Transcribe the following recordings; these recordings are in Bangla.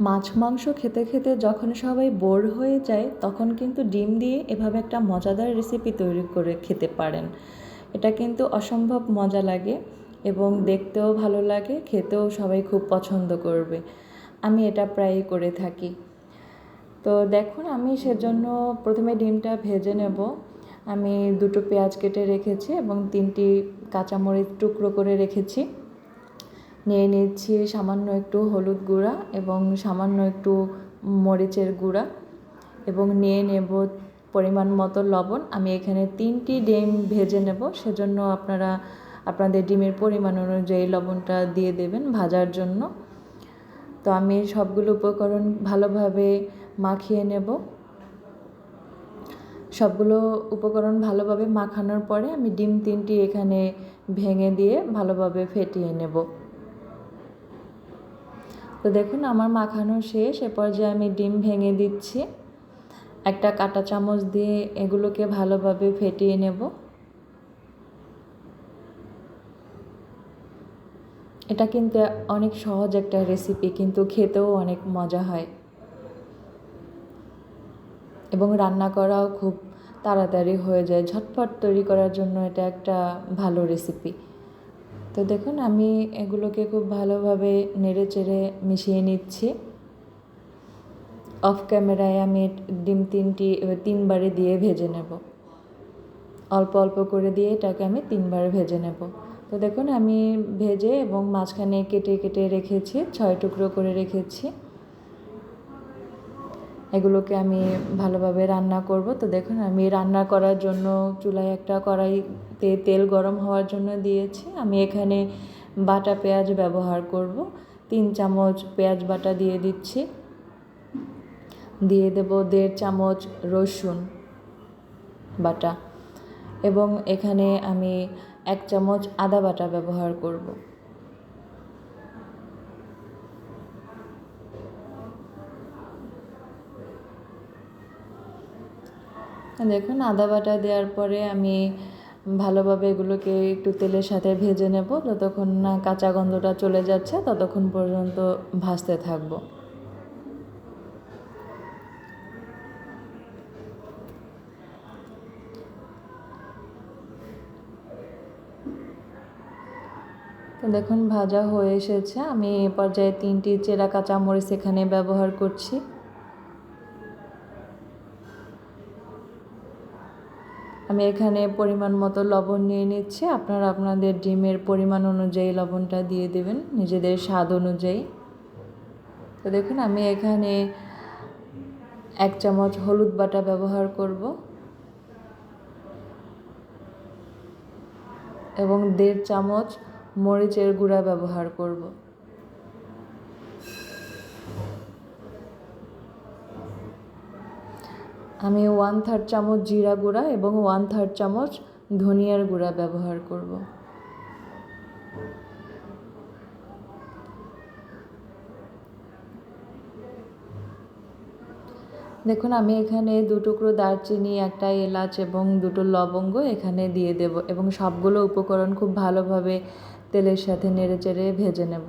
মাছ, মাংস খেতে খেতে যখন সবাই বোর হয়ে যায়, তখন কিন্তু ডিম দিয়ে এভাবে একটা মজাদার রেসিপি তৈরি করে খেতে পারেন। এটা কিন্তু অসম্ভব মজা লাগে এবং দেখতেও ভালো লাগে, খেতেও সবাই খুব পছন্দ করবে। আমি এটা প্রায়ই করে থাকি। তো দেখুন, আমি সেজন্য প্রথমে ডিমটা ভেজে নেব। আমি দুটো পেঁয়াজ কেটে রেখেছি এবং তিনটি কাঁচামরিচ টুকরো করে রেখেছি। নিয়ে নিচ্ছি সামান্য একটু হলুদ গুঁড়া এবং সামান্য একটু মরিচের গুঁড়া এবং নিয়ে নেব পরিমাণ মতো লবণ। আমি এখানে তিনটি ডিম ভেজে নেব, সেজন্য আপনারা, আপনাদের ডিমের পরিমাণ অনুযায়ী লবণটা দিয়ে দেবেন ভাজার জন্য। তো আমি সবগুলো উপকরণ ভালোভাবে মাখিয়ে নেব। সবগুলো উপকরণ ভালোভাবে মাখানোর পরে আমি ডিম তিনটি এখানে ভেঙে দিয়ে ভালোভাবে ফেটিয়ে নেব। তো দেখুন, আমার মাখানো শেষ। এ পর্যায়ে আমি ডিম ভেঙে দিচ্ছি, একটা কাঁটা চামচ দিয়ে এগুলোকে ভালোভাবে ফেটিয়ে নেব। এটা কিন্তু অনেক সহজ একটা রেসিপি কিন্তু খেতেও অনেক মজা হয়। এবং রান্না করাও খুব তাড়াতাড়ি হয়ে যায়। ঝটপট তৈরি করার জন্য এটা একটা ভালো রেসিপি তো দেখুন, আমি এগুলোকে খুব ভালোভাবে নেড়ে চেড়ে মিশিয়ে নিচ্ছি। অফ ক্যামেরায় আমি ডিম তিনটি, তিনবারে দিয়ে ভেজে নেব। অল্প অল্প করে দিয়ে এটাকে আমি তিনবার ভেজে নেব। তো দেখুন, আমি ভেজে এবং মাঝখানে কেটে কেটে রেখেছি, ছয় টুকরো করে রেখেছি। এগুলোকে আমি ভালোভাবে রান্না করব। তো দেখুন, আমি রান্না করার জন্য চুলায় একটা কড়াইতে তেল গরম হওয়ার জন্য দিয়েছি। আমি এখানে বাটা পেঁয়াজ ব্যবহার করব। তিন চামচ পেঁয়াজ বাটা দিয়ে দিচ্ছি। দিয়ে দেব দেড় চামচ রসুন বাটা। এবং এখানে আমি এক চামচ আদা বাটা ব্যবহার করব। দেখুন, আদা বাটা দেওয়ার পরে আমি ভালোভাবে এগুলোকে একটু তেলের সাথে ভেজে নেব। যতক্ষণ না কাঁচা গন্ধটা চলে যাচ্ছে, ততক্ষণ পর্যন্ত ভাজতে থাকব। তো দেখুন, ভাজা হয়ে এসেছে। আমি এ পর্যায়ে তিনটি চেরা কাঁচামরিচ এখানে ব্যবহার করছি। আমি এখানে পরিমাণ মতো লবণ নিয়ে নিচ্ছি। আপনারা আপনাদের ডিমের পরিমাণ অনুযায়ী লবণটা দিয়ে দেবেন, নিজেদের স্বাদ অনুযায়ী। তো দেখুন, আমি এখানে এক চামচ হলুদ বাটা ব্যবহার করব এবং দেড় চামচ মরিচের গুঁড়া ব্যবহার করব। আমি ওয়ান থার্ড চামচ জিরা গুঁড়া এবং ওয়ান থার্ড চামচ ধনিয়ার গুঁড়া ব্যবহার করব। দেখুন, আমি এখানে দু টুকরো দারচিনি, একটা এলাচ এবং দুটো লবঙ্গ এখানে দিয়ে দেব এবং সবগুলো উপকরণ খুব ভালোভাবে তেলের সাথে নেড়ে চেড়ে ভেজে নেব।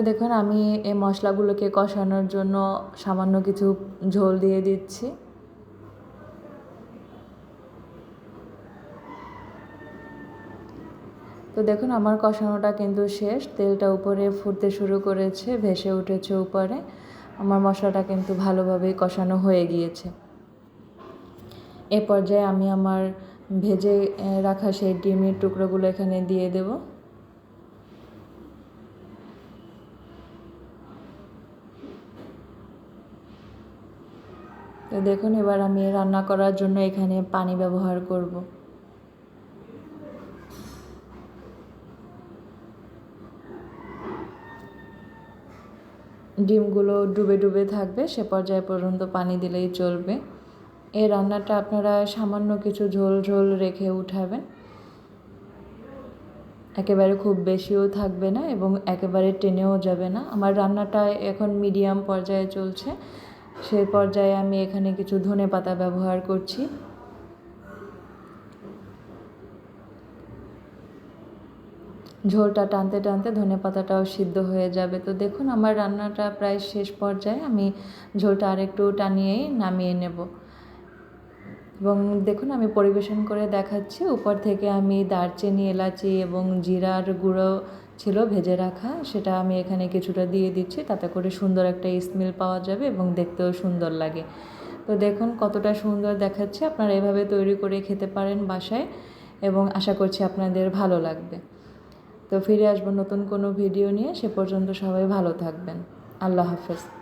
তো দেখুন, আমি এই মশলাগুলোকে কষানোর জন্য সামান্য কিছু ঝোল দিয়ে দিচ্ছি। তো দেখুন, আমার কষানোটা কিন্তু শেষ। তেলটা উপরে ফুটতে শুরু করেছে, ভেসে উঠেছে উপরে। আমার মশলাটা কিন্তু ভালোভাবেই কষানো হয়ে গিয়েছে। এ পর্যায়ে আমি আমার ভেজে রাখা সেই ডিমের টুকরোগুলো এখানে দিয়ে দেব। তো দেখুন, এবার আমি রান্না করার জন্য এখানে পানি ব্যবহার করব। ডিমগুলো ডুবে ডুবে থাকবে, সে পর্যায়ে পর্যন্ত পানি দিলেই চলবে। এই রান্নাটা আপনারা সামান্য কিছু ঝোল ঝোল রেখে উঠাবেন। একেবারে খুব বেশিও থাকবে না এবং একেবারে টেনেও যাবে না। আমার রান্নাটা এখন মিডিয়াম পর্যায়ে চলছে। সে পর্যায়ে আমি এখানে কিছু ধনে পাতা ব্যবহার করছি। ঝোলটা টানতে টানতে ধনে পাতাটাও সিদ্ধ হয়ে যাবে। তো দেখুন, আমার রান্নাটা প্রায় শেষ পর্যায়ে আমি ঝোলটা আরেকটু টানিয়েই নামিয়ে নেব। এবং দেখুন, আমি পরিবেশন করে দেখাচ্ছি। উপর থেকে আমি দারচিনি, এলাচি এবং জিরার গুঁড়ো ছিল ভেজে রাখা। সেটা আমি এখানে কিছুটা দিয়ে দিচ্ছি। তাতে করে সুন্দর একটা স্মেল পাওয়া যাবে এবং দেখতেও সুন্দর লাগে। তো দেখুন, কতটা সুন্দর দেখাচ্ছে। আপনারা এভাবে তৈরি করে খেতে পারেন বাসায় এবং আশা করছি আপনাদের ভালো লাগবে। তো ফিরে আসব নতুন কোনো ভিডিও নিয়ে। সে পর্যন্ত সবাই ভালো থাকবেন। আল্লাহ হাফেজ।